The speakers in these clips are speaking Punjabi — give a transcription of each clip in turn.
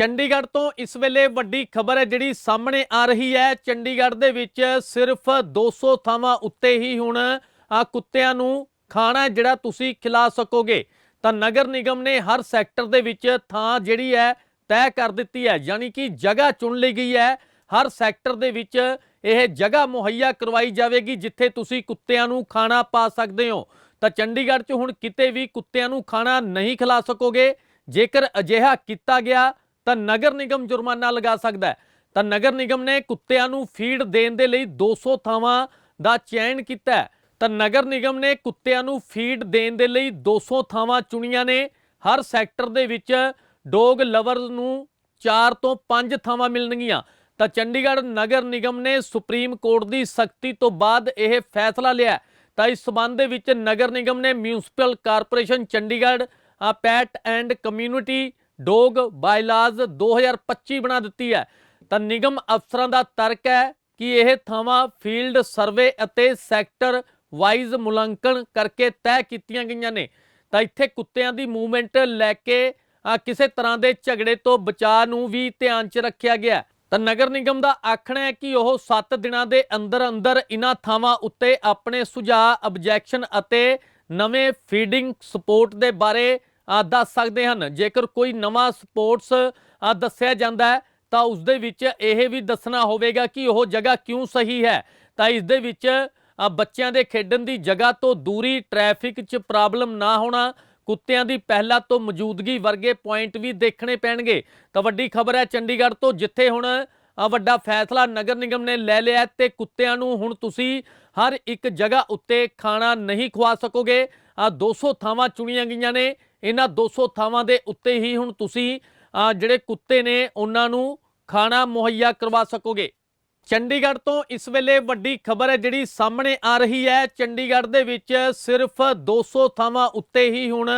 ਚੰਡੀਗੜ੍ਹ ਤੋਂ ਇਸ ਵੇਲੇ ਵੱਡੀ ਖਬਰ ਹੈ, ਜਿਹੜੀ ਸਾਹਮਣੇ ਆ ਰਹੀ ਹੈ। ਚੰਡੀਗੜ੍ਹ ਦੇ ਵਿੱਚ ਸਿਰਫ 200 ਥਾਵਾਂ ਉੱਤੇ ਹੀ ਹੁਣ ਆ ਕੁੱਤਿਆਂ ਨੂੰ ਖਾਣਾ ਜਿਹੜਾ ਤੁਸੀਂ ਖਿਲਾ ਸਕੋਗੇ। ਤਾਂ ਨਗਰ ਨਿਗਮ ਨੇ ਹਰ ਸੈਕਟਰ ਦੇ ਵਿੱਚ ਥਾਂ ਜਿਹੜੀ ਹੈ, ਤੈਅ ਕਰ ਦਿੱਤੀ ਹੈ। ਯਾਨੀ ਕਿ ਜਗ੍ਹਾ ਚੁਣ ਲਈ ਗਈ ਹੈ। ਹਰ ਸੈਕਟਰ ਦੇ ਵਿੱਚ ਇਹ ਜਗ੍ਹਾ ਮੁਹੱਈਆ ਕਰਵਾਈ ਜਾਵੇਗੀ, ਜਿੱਥੇ ਤੁਸੀਂ ਕੁੱਤਿਆਂ ਨੂੰ ਖਾਣਾ ਪਾ ਸਕਦੇ ਹੋ। ਤਾਂ ਚੰਡੀਗੜ੍ਹ 'ਚ ਹੁਣ ਕਿਤੇ ਵੀ ਕੁੱਤਿਆਂ ਨੂੰ ਖਾਣਾ ਨਹੀਂ ਖਿਲਾ ਸਕੋਗੇ। ਜੇਕਰ ਅਜਿਹਾ ਕੀਤਾ ਗਿਆ ਤਾਂ ਨਗਰ ਨਿਗਮ ਜੁਰਮਾਨਾ ਲਗਾ ਸਕਦਾ ਹੈ। ਤਾਂ ਨਗਰ ਨਿਗਮ ਨੇ ਕੁੱਤਿਆਂ ਨੂੰ ਫੀਡ ਦੇਣ ਦੇ ਲਈ 200 ਥਾਵਾਂ ਦਾ ਚੈਨ ਕੀਤਾ ਹੈ। ਤਾਂ ਨਗਰ ਨਿਗਮ ਨੇ ਕੁੱਤਿਆਂ ਨੂੰ ਫੀਡ ਦੇਣ ਦੇ ਲਈ 200 ਥਾਵਾਂ ਚੁਣੀਆਂ ਨੇ। ਹਰ ਸੈਕਟਰ ਦੇ ਵਿੱਚ ਡੋਗ ਲਵਰਸ ਨੂੰ 4 ਤੋਂ 5 ਥਾਵਾਂ ਮਿਲਣਗੀਆਂ। ਤਾਂ ਚੰਡੀਗੜ੍ਹ ਨਗਰ ਨਿਗਮ ਨੇ ਸੁਪਰੀਮ ਕੋਰਟ ਦੀ ਸਖਤੀ ਤੋਂ ਬਾਅਦ ਇਹ ਫੈਸਲਾ ਲਿਆ ਤਾਂ ਇਸ ਸਬੰਧ ਦੇ ਵਿੱਚ ਨਗਰ ਨਿਗਮ ਨੇ municipal corporation Chandigarh pet and community dog bylaws 2025 ਬਣਾ ਦਿੱਤੀ ਹੈ। ਤਾਂ ਨਿਗਮ ਅਫਸਰਾਂ ਦਾ ਤਰਕ ਹੈ ਕਿ ਇਹ ਥਾਵਾਂ ਫੀਲਡ ਸਰਵੇ ਅਤੇ ਸੈਕਟਰ ਵਾਈਜ਼ ਮੁਲਾਂਕਣ ਕਰਕੇ ਤੈਅ ਕੀਤੀਆਂ ਗਈਆਂ ਨੇ। ਤਾਂ ਇੱਥੇ ਕੁੱਤਿਆਂ ਦੀ ਮੂਵਮੈਂਟ ਲੈ ਕੇ ਕਿਸੇ ਤਰ੍ਹਾਂ ਦੇ ਝਗੜੇ ਤੋਂ ਬਚਾਅ ਨੂੰ ਵੀ ਧਿਆਨ 'ਚ ਰੱਖਿਆ ਗਿਆ। ਤਾਂ ਨਗਰ ਨਿਗਮ ਦਾ ਆਖਣਾ ਹੈ ਕਿ ਉਹ 7 ਦਿਨਾਂ ਦੇ ਅੰਦਰ ਅੰਦਰ ਇਨ੍ਹਾਂ ਥਾਵਾਂ ਉੱਤੇ ਆਪਣੇ ਸੁਝਾਅ ਆਬਜੈਕਸ਼ਨ ਅਤੇ ਨਵੇਂ ਫੀਡਿੰਗ ਸਪੋਰਟ ਦੇ ਬਾਰੇ ਦੱਸ ਸਕਦੇ ਹਨ। ਜੇਕਰ ਕੋਈ ਨਵਾਂ ਸਪੋਰਟਸ ਦੱਸਿਆ ਜਾਂਦਾ ਹੈ, ਤਾਂ ਉਸ ਦੇ ਵਿੱਚ ਇਹ ਵੀ ਦੱਸਣਾ ਹੋਵੇਗਾ ਕਿ ਉਹ ਜਗ੍ਹਾ ਕਿਉਂ ਸਹੀ ਹੈ। ਤਾਂ ਇਸ ਦੇ ਵਿੱਚ ਬੱਚਿਆਂ ਦੇ ਖੇਡਣ ਦੀ ਜਗ੍ਹਾ ਤੋਂ ਦੂਰੀ, ਟ੍ਰੈਫਿਕ 'ਚ ਪ੍ਰੋਬਲਮ ਨਾ ਹੋਣਾ, ਕੁੱਤਿਆਂ ਦੀ ਪਹਿਲਾਂ ਤੋਂ ਮੌਜੂਦਗੀ ਵਰਗੇ ਪੁਆਇੰਟ ਵੀ ਦੇਖਣੇ ਪੈਣਗੇ। ਤਾਂ ਵੱਡੀ ਖਬਰ ਹੈ, ਚੰਡੀਗੜ੍ਹ ਤੋਂ ਜਿੱਥੇ ਹੁਣ ਵੱਡਾ ਫੈਸਲਾ ਨਗਰ ਨਿਗਮ ਨੇ ਲੈ ਲਿਆ ਹੈ ਤੇ ਕੁੱਤਿਆਂ ਨੂੰ ਹੁਣ ਤੁਸੀਂ ਹਰ ਇੱਕ ਜਗ੍ਹਾ ਉੱਤੇ ਖਾਣਾ ਨਹੀਂ ਖਵਾ ਸਕੋਗੇ। ਆ 200 ਥਾਵਾਂ ਚੁਣੀਆਂ ਗਈਆਂ ਨੇ। ਇਹਨਾਂ 200 ਥਾਵਾਂ ਦੇ ਉੱਤੇ ਹੀ ਹੁਣ ਤੁਸੀਂ ਜਿਹੜੇ ਕੁੱਤੇ ਨੇ, ਉਹਨਾਂ ਨੂੰ ਖਾਣਾ ਮੁਹੱਈਆ ਕਰਵਾ ਸਕੋਗੇ। ਚੰਡੀਗੜ੍ਹ ਤੋਂ ਇਸ ਵੇਲੇ ਵੱਡੀ ਖਬਰ ਹੈ, ਜਿਹੜੀ ਸਾਹਮਣੇ ਆ ਰਹੀ ਹੈ, ਚੰਡੀਗੜ੍ਹ ਦੇ ਵਿੱਚ ਸਿਰਫ 200 ਥਾਵਾਂ ਉੱਤੇ ਹੀ ਹੁਣ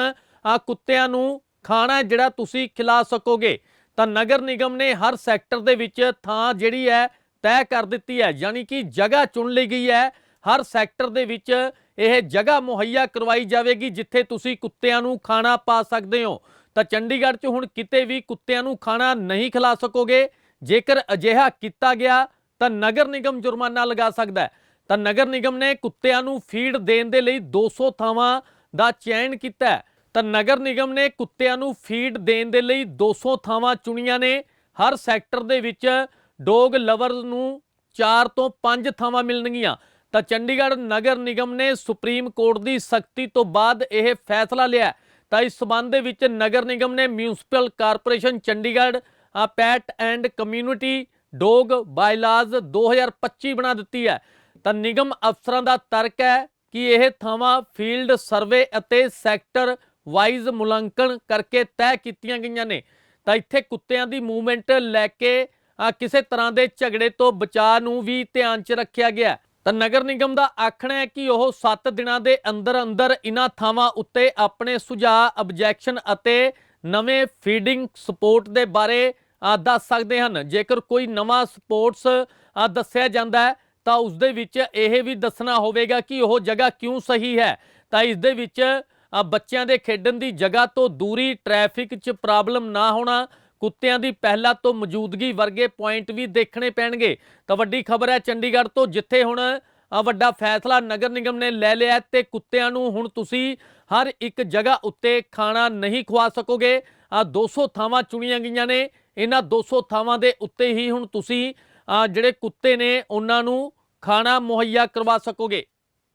ਆ ਕੁੱਤਿਆਂ ਨੂੰ ਖਾਣਾ ਜਿਹੜਾ ਤੁਸੀਂ ਖਿਲਾ ਸਕੋਗੇ। ਤਾਂ ਨਗਰ ਨਿਗਮ ਨੇ ਹਰ ਸੈਕਟਰ ਦੇ ਵਿੱਚ ਥਾਂ ਜਿਹੜੀ ਹੈ, ਤੈਅ ਕਰ ਦਿੱਤੀ ਹੈ, ਯਾਨੀ ਕਿ ਜਗ੍ਹਾ ਚੁਣ ਲਈ ਗਈ ਹੈ। ਹਰ ਸੈਕਟਰ ਦੇ ਵਿੱਚ ਇਹ ਜਗ੍ਹਾ ਮੁਹੱਈਆ ਕਰਵਾਈ ਜਾਵੇਗੀ ਜਿੱਥੇ ਤੁਸੀਂ ਕੁੱਤਿਆਂ ਨੂੰ ਖਾਣਾ ਪਾ ਸਕਦੇ ਹੋ। ਤਾਂ ਚੰਡੀਗੜ੍ਹ 'ਚ ਹੁਣ ਕਿਤੇ ਵੀ ਕੁੱਤਿਆਂ ਨੂੰ ਖਾਣਾ ਨਹੀਂ ਖਿਲਾ ਸਕੋਗੇ। ਜੇਕਰ ਅਜਿਹਾ ਕੀਤਾ ਗਿਆ, ਤਾਂ ਨਗਰ ਨਿਗਮ ਜੁਰਮਾਨਾ ਲਗਾ ਸਕਦਾ ਹੈ। ਤਾਂ ਨਗਰ ਨਿਗਮ ਨੇ ਕੁੱਤਿਆਂ ਨੂੰ ਫੀਡ ਦੇਣ ਦੇ ਲਈ 200 ਥਾਵਾਂ ਦਾ ਚੈਨ ਕੀਤਾ ਹੈ। ਤਾਂ ਨਗਰ ਨਿਗਮ ਨੇ ਕੁੱਤਿਆਂ ਨੂੰ ਫੀਡ ਦੇਣ ਦੇ ਲਈ 200 ਥਾਵਾਂ ਚੁਣੀਆਂ ਨੇ। ਹਰ ਸੈਕਟਰ ਦੇ ਵਿੱਚ ਡੋਗ ਲਵਰਸ ਨੂੰ 4 ਤੋਂ 5 ਥਾਵਾਂ ਮਿਲਣਗੀਆਂ। ਤਾਂ ਚੰਡੀਗੜ੍ਹ ਨਗਰ ਨਿਗਮ ਨੇ ਸੁਪਰੀਮ ਕੋਰਟ ਦੀ ਸਖਤੀ ਤੋਂ ਬਾਅਦ ਇਹ ਫੈਸਲਾ ਲਿਆ ਤਾਂ ਇਸ ਸਬੰਧ ਦੇ ਵਿੱਚ ਨਗਰ ਨਿਗਮ ਨੇ municipal corporation Chandigarh pet and community dog bylaws 2025 ਬਣਾ ਦਿੱਤੀ ਹੈ। ਤਾਂ ਨਿਗਮ ਅਫਸਰਾਂ ਦਾ ਤਰਕ ਹੈ ਕਿ ਇਹ ਥਾਵਾਂ ਫੀਲਡ ਸਰਵੇ ਅਤੇ ਸੈਕਟਰ ਵਾਈਜ਼ ਮੁਲਾਂਕਣ ਕਰਕੇ ਤੈਅ ਕੀਤੀਆਂ ਗਈਆਂ ਨੇ। ਤਾਂ ਇੱਥੇ ਕੁੱਤਿਆਂ ਦੀ ਮੂਵਮੈਂਟ ਲੈ ਕੇ ਕਿਸੇ ਤਰ੍ਹਾਂ ਦੇ ਝਗੜੇ ਤੋਂ ਬਚਾਅ ਨੂੰ ਵੀ ਧਿਆਨ 'ਚ ਰੱਖਿਆ ਗਿਆ ਤਾਂ ਨਗਰ ਨਿਗਮ ਦਾ ਆਖਣਾ ਹੈ ਕਿ ਉਹ 7 ਦਿਨਾਂ ਦੇ ਅੰਦਰ ਅੰਦਰ ਇਨ੍ਹਾਂ ਥਾਵਾਂ ਉੱਤੇ ਆਪਣੇ ਸੁਝਾਅ ਆਬਜੈਕਸ਼ਨ ਅਤੇ ਨਵੇਂ ਫੀਡਿੰਗ ਸਪੋਰਟ ਦੇ ਬਾਰੇ ਦੱਸ ਸਕਦੇ ਹਨ। ਜੇਕਰ ਕੋਈ ਨਵਾਂ ਸਪੋਰਟਸ ਦੱਸਿਆ ਜਾਂਦਾ ਹੈ, ਤਾਂ ਉਸ ਦੇ ਵਿੱਚ ਇਹ ਵੀ ਦੱਸਣਾ ਹੋਵੇਗਾ ਕਿ ਉਹ ਜਗ੍ਹਾ ਕਿਉਂ ਸਹੀ ਹੈ। ਤਾਂ ਇਸ ਦੇ ਵਿੱਚ ਬੱਚਿਆਂ ਦੇ ਖੇਡਣ ਦੀ ਜਗ੍ਹਾ ਤੋਂ ਦੂਰੀ ਟ੍ਰੈਫਿਕ 'ਚ ਪ੍ਰੋਬਲਮ ਨਾ ਹੋਣਾ ਕੁੱਤਿਆਂ ਦੀ ਪਹਿਲਾਂ ਤੋਂ ਮੌਜੂਦਗੀ ਵਰਗੇ ਪੁਆਇੰਟ ਵੀ ਦੇਖਣੇ ਪੈਣਗੇ। ਤਾਂ ਵੱਡੀ ਖਬਰ ਹੈ ਚੰਡੀਗੜ੍ਹ ਤੋਂ, ਜਿੱਥੇ ਹੁਣ ਵੱਡਾ ਫੈਸਲਾ ਨਗਰ ਨਿਗਮ ਨੇ ਲੈ ਲਿਆ ਹੈ ਤੇ ਕੁੱਤਿਆਂ ਨੂੰ ਹੁਣ ਤੁਸੀਂ ਹਰ ਇੱਕ ਜਗ੍ਹਾ ਉੱਤੇ ਖਾਣਾ ਨਹੀਂ ਖਵਾ ਸਕੋਗੇ। ਆ 200 ਥਾਵਾਂ ਚੁਣੀਆਂ ਗਈਆਂ ਨੇ। ਇਹਨਾਂ 200 ਥਾਵਾਂ ਦੇ ਉੱਤੇ ਹੀ ਹੁਣ ਤੁਸੀਂ ਜਿਹੜੇ ਕੁੱਤੇ ਨੇ, ਉਹਨਾਂ ਨੂੰ ਖਾਣਾ ਮੁਹੱਈਆ ਕਰਵਾ ਸਕੋਗੇ।